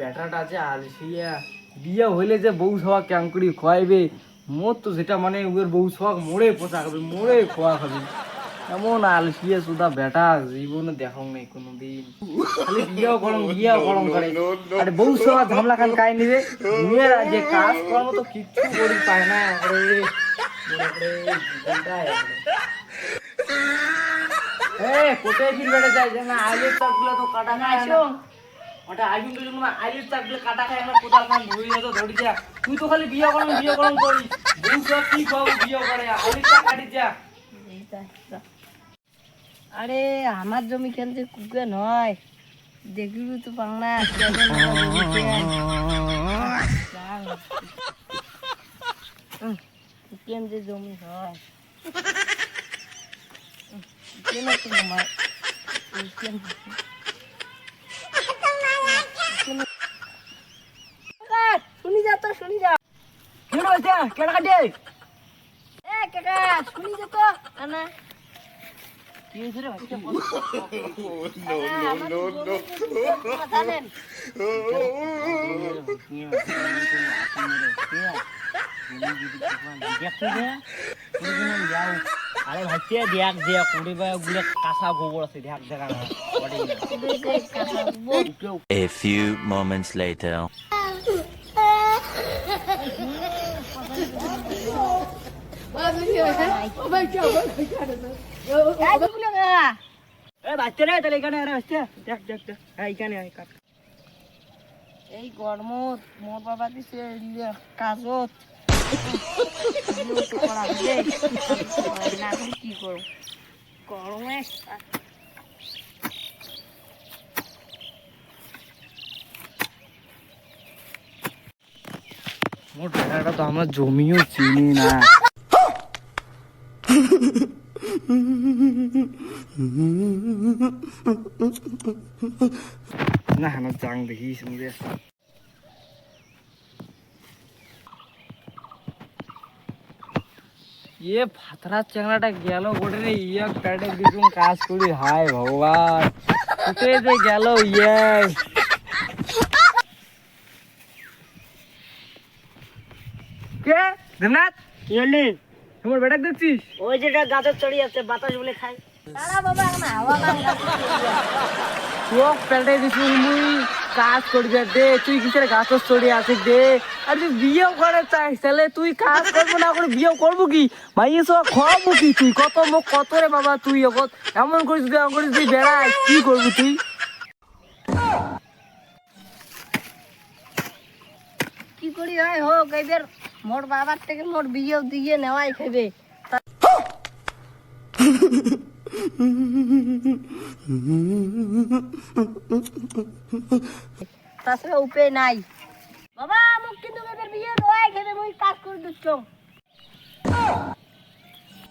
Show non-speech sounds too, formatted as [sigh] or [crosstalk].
ব্যাটাটা আছে আলসিয়া বিয়ে হইলে যে বউ সবাক ক্যাঙ্কুরি খোয়াইবে মোর তো সেটা মানে ওর বউ সবাক মোড়ে পোষা খাবে মোড়ে খোয়া খাবে। এমন আলসিয়া সুদা বেটা জীবনে দেখো নাই কোনোদিন। খালি বিয়েও গরম বিয়েও গরম করে। আরে বউ সবা ঝামলা খান কাই নিবে? মেয়ের যে কাজ কর্ম তো কিচ্ছু করি পায় না আরে করে। [laughs] এ কোথায় ফির বেড়ে যায় না চাকগুলো তো কাটা না। ওটা আইবিন তো জন্য আইলের চাকগুলো কাটা খায় না কোথাও খান ধরি তো ধরি যা তুই তো খালি বিয়ে করম বিয়ে করম করি। বউ কি খাব, বিয়ে করে। আইলের কাটি যা আরে, আমার জমি খেলতে কুকে নয়। দেখবি তো বাংলা কুকেন যে জমি হয়। কুকেন তো আমার তো শুনি যা কি হইছে কেন কাটে এ কাকা শুনি যা তো আনা কি হইছে রে বাচ্চা জানেন আরে ভাইতে দেখ দেখ কুড়ি বা গুলো কাঁচা গোবর আছে দেখ দেখা না A few moments later. এ বাচ্চা রে তাহলে এখানে আরে বাচ্চা দেখ দেখ দেখ হ্যাঁ এখানে আয় কাট এই মোর বাবা দিছে কাজত কি গরমে টাকাটা তো আমার জমিও চিনি না। না না জাং দেখিস মুখে ইয়ে ফাতরা চ্যাংড়াটা গেল বটে রে ইয়া প্যাডে দিকুন কাজ করি হায় ভগবান কোথায় যে গেল ইয়ে কে দেবনাথ কি হলি তোমার বেটা দেখছিস? ওই যেটা গাছের চড়ি আছে বাতাস বলে খায়। তারা বাবা না চোখ মুই কাজ করবে দে তুই কিসের গাছর চড়ে আছে দে। আর তুই বিয়েও করে চাইস তাহলে তুই কাজ করব না করে বিয়েও করব কি? ভাই সব খাওয়াবো কি তুই? কত মুখ কত রে বাবা তুই এমন করিস এমন করিস তুই বেড়াই কি করবি তুই? কি করি হয় হোক এবার মোর বাবার থেকে মোর বিয়ে দিয়ে নেওয়াই খাবে তাছাড়া উপায় নাই। বাবা, মোক কিন্তু বিয়ে দেওয়াই খাবে মুই কাজ করে দিচ্ছ